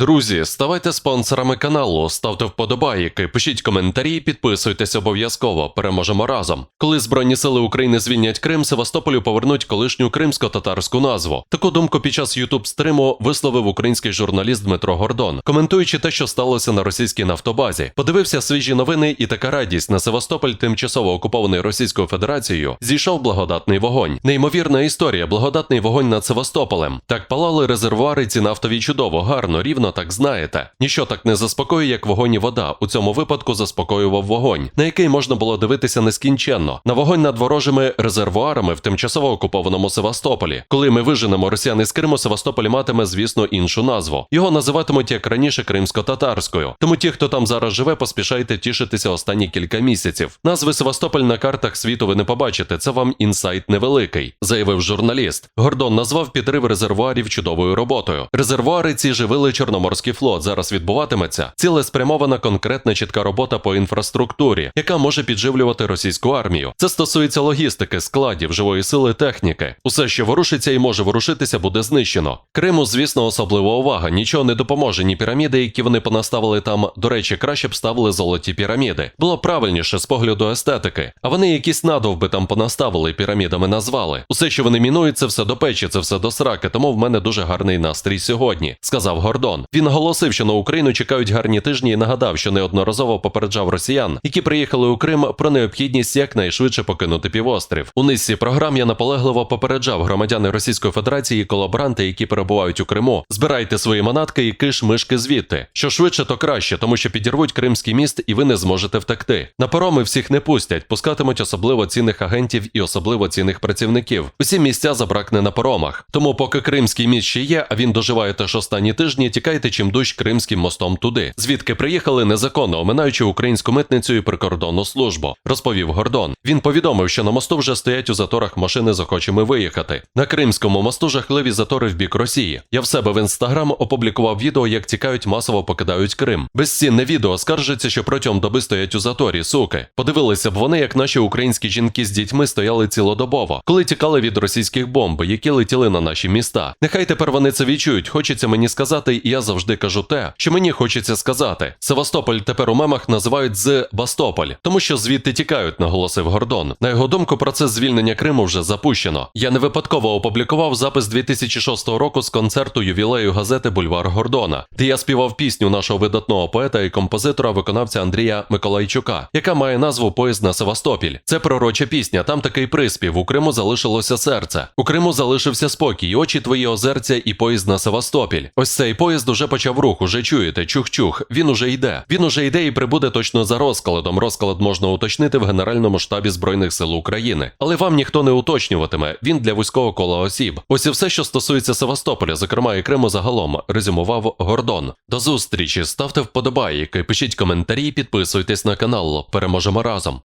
Друзі, ставайте спонсорами каналу, ставте вподобайки, пишіть коментарі, підписуйтесь обов'язково. Переможемо разом. Коли Збройні сили України звільнять Крим, Севастополю повернуть колишню кримсько-татарську назву. Таку думку під час ютуб стриму висловив український журналіст Дмитро Гордон, коментуючи те, що сталося на російській нафтобазі. Подивився свіжі новини, і така радість на Севастополь, тимчасово окупований Російською Федерацією, зійшов благодатний вогонь. Неймовірна історія, благодатний вогонь над Севастополем. Так палали резервуари ці нафтові чудово, гарно, рівно так знаєте. Ніщо так не заспокоює, як вогонь і вода. У цьому випадку заспокоював вогонь, на який можна було дивитися нескінченно. На вогонь над ворожими резервуарами в тимчасово окупованому Севастополі. Коли ми виженемо росіян із Криму, Севастополь матиме, звісно, іншу назву. Його називатимуть як раніше кримсько-татарською. Тому ті, хто там зараз живе, поспішайте тішитися останні кілька місяців. Назви Севастополь на картах світу ви не побачите. Це вам інсайт невеликий, заявив журналіст. Гордон назвав підрив резервуарів чудовою роботою. Резервуари ці живили Чорноморський флот. Зараз відбуватиметься цілеспрямована конкретна чітка робота по інфраструктурі, яка може підживлювати російську армію. Це стосується логістики, складів, живої сили, техніки. Усе, що ворушиться і може ворушитися, буде знищено. Криму, звісно, особлива увага. Нічого не допоможе. Ні піраміди, які вони понаставили там. До речі, краще б ставили золоті піраміди. Було правильніше з погляду естетики. А вони якісь надовби там понаставили пірамідами назвали. Усе, що вони мінують, це все до печі, це все до сраки. Тому в мене дуже гарний настрій сьогодні, сказав Гордон. Він оголосив, що на Україну чекають гарні тижні і нагадав, що неодноразово попереджав росіян, які приїхали у Крим про необхідність якнайшвидше покинути півострів. У низці програм я наполегливо попереджав громадяни Російської Федерації і колаборанти, які перебувають у Криму. Збирайте свої манатки і киш мишки звідти. Що швидше, то краще, тому що підірвуть Кримський міст, і ви не зможете втекти. На пароми всіх не пустять, пускатимуть особливо цінних агентів і особливо цінних працівників. Усі місця забракне на паромах. Тому, поки Кримський міст ще є, а він доживає теж останні тижні, тікайте чим дужче Кримським мостом туди, звідки приїхали незаконно, оминаючи українську митницю і прикордонну службу, розповів Гордон. Він повідомив, що на мосту вже стоять у заторах машини з охочими виїхати. На Кримському мосту жахливі затори в бік Росії. Я в себе в інстаграм опублікував відео, як тікають масово покидають Крим. Безцінне відео скаржиться, що протягом доби стоять у заторі, суки. Подивилися б вони, як наші українські жінки з дітьми стояли цілодобово, коли тікали від російських бомб, які летіли на наші міста. Нехай тепер вони це відчують. Хочеться мені сказати, і я завжди кажу те, що мені хочеться сказати. Севастополь тепер у мемах називають з Бастополь, тому що звідти тікають, наголосив Гордон. На його думку, процес звільнення Криму вже запущено. Я не випадково опублікував запис 2006 року з концерту ювілею газети Бульвар Гордона, де я співав пісню нашого видатного поета і композитора, виконавця Андрія Миколайчука, яка має назву Поїзд на Севастопіль. Це пророча пісня. Там такий приспів. У Криму залишилося серце. У Криму залишився спокій, очі твої озерця і поїзд на Севастопіль. Ось цей поїзд уже почав рух, уже чуєте, чух-чух. Він уже йде. Він уже йде і прибуде точно за розкладом. Розклад можна уточнити в Генеральному штабі Збройних сил України. Але вам ніхто не уточнюватиме. Він для вузького кола осіб. Ось і все, що стосується Севастополя, зокрема і Криму загалом, резюмував Гордон. До зустрічі, ставте вподобайки, пишіть коментарі, підписуйтесь на канал. Переможемо разом.